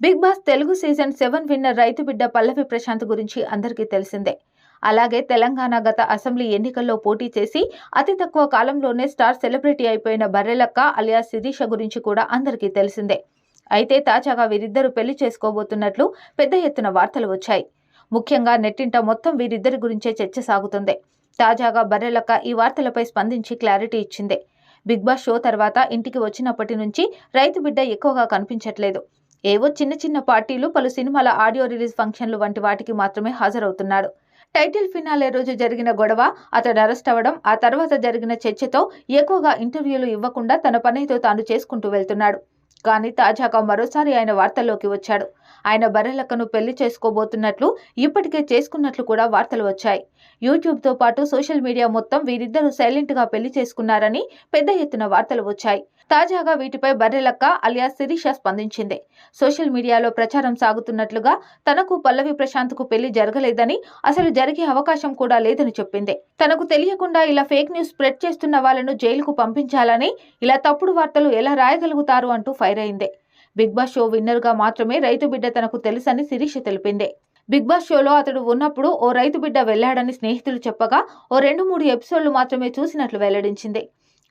Big Boss Telugu season seven winner రైతు బిడ్డ పల్లవి ప్రశాంత్ గురించి అందరికీ తెలిసిందే. అలాగే తెలంగాణ గత అసెంబ్లీ ఎన్నికల్లో పోటీ చేసి అతి తక్కువ కాలంలోనే స్టార్ సెలబ్రిటీ అయిపోయిన బర్రెలక్క అలియా శిరీష గురించి కూడా అందరికీ తెలిసిందే. అయితే తాజాగా వీరిద్దరూ పెళ్ళి చేసుకోబోతున్నట్లు పెద్ద ఎత్తున వార్తలు వచ్చాయి. ముఖ్యంగా నెట్టింట మొత్తం వీరిద్దరి గురించే చర్చ సాగుతుంది. తాజాగా బర్రెలక్క ఈ వార్తలపై స్పందించి క్లారిటీ ఇచ్చింది. బిగ్ బాస్ షో తర్వాత ఇంటికి వచ్చినప్పటి నుంచి రైతు బిడ్డ ఎక్కువగా కనిపించట్లేదు. ఏవో చిన్న చిన్న పార్టీలు పలు సినిమాల ఆడియో రిలీజ్ ఫంక్షన్లు వంటి వాటికి మాత్రమే హాజరవుతున్నాడు. టైటిల్ ఫినాలే రోజు జరిగిన గొడవ అతడు అరెస్ట్ అవ్వడం ఆ తర్వాత జరిగిన చర్చతో ఎక్కువగా ఇంటర్వ్యూలు ఇవ్వకుండా తన పనితో తాను చేసుకుంటూ వెళ్తున్నాడు. కానీ తాజాగా మరోసారి ఆయన వార్తల్లోకి వచ్చాడు. ఆయన బర్రెలక్కను పెళ్ళి చేసుకోబోతున్నట్లు ఇప్పటికే చేసుకున్నట్లు కూడా వార్తలు వచ్చాయి. యూట్యూబ్తో పాటు సోషల్ మీడియా మొత్తం వీరిద్దరూ సైలెంట్గా పెళ్ళి చేసుకున్నారని పెద్ద ఎత్తున వార్తలు వచ్చాయి. తాజాగా వీటిపై బర్రెలక్క అలియా శిరీష స్పందించింది. సోషల్ మీడియాలో ప్రచారం సాగుతున్నట్లుగా తనకు పల్లవి ప్రశాంత్కు పెళ్ళి జరగలేదని అసలు జరిగే అవకాశం కూడా లేదని చెప్పింది. తనకు తెలియకుండా ఇలా ఫేక్ న్యూస్ స్ప్రెడ్ చేస్తున్న వాళ్ళను జైలుకు పంపించాలని ఇలా తప్పుడు వార్తలు ఎలా రాయగలుగుతారు అంటూ ఫైర్ అయింది బిగ్ బాస్ షో విన్నర్గా మాత్రమే రైతు బిడ్డ తనకు తెలుసని శిరీష తెలిపింది. బిగ్ బాస్ షోలో అతడు ఉన్నప్పుడు ఓ రైతు బిడ్డ వెళ్ళాడని స్నేహితులు చెప్పగా ఓ రెండు మూడు ఎపిసోడ్లు మాత్రమే చూసినట్లు వెల్లడించింది.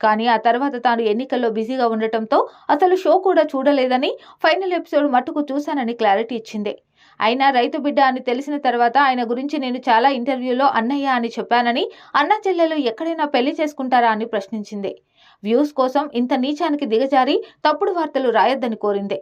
కానీ ఆ తర్వాత తాను ఎన్నికల్లో బిజీగా ఉండటంతో అసలు షో కూడా చూడలేదని ఫైనల్ ఎపిసోడ్ మట్టుకు చూశానని క్లారిటీ ఇచ్చింది. అయినా రైతు బిడ్డ అని తెలిసిన తర్వాత ఆయన గురించి నేను చాలా ఇంటర్వ్యూలో అన్నయ్య అని చెప్పానని అన్న చెల్లెలు ఎక్కడైనా పెళ్ళి చేసుకుంటారా అని ప్రశ్నించింది. వ్యూస్ కోసం ఇంత నీచానికి దిగజారి తప్పుడు వార్తలు రాయొద్దని కోరింది.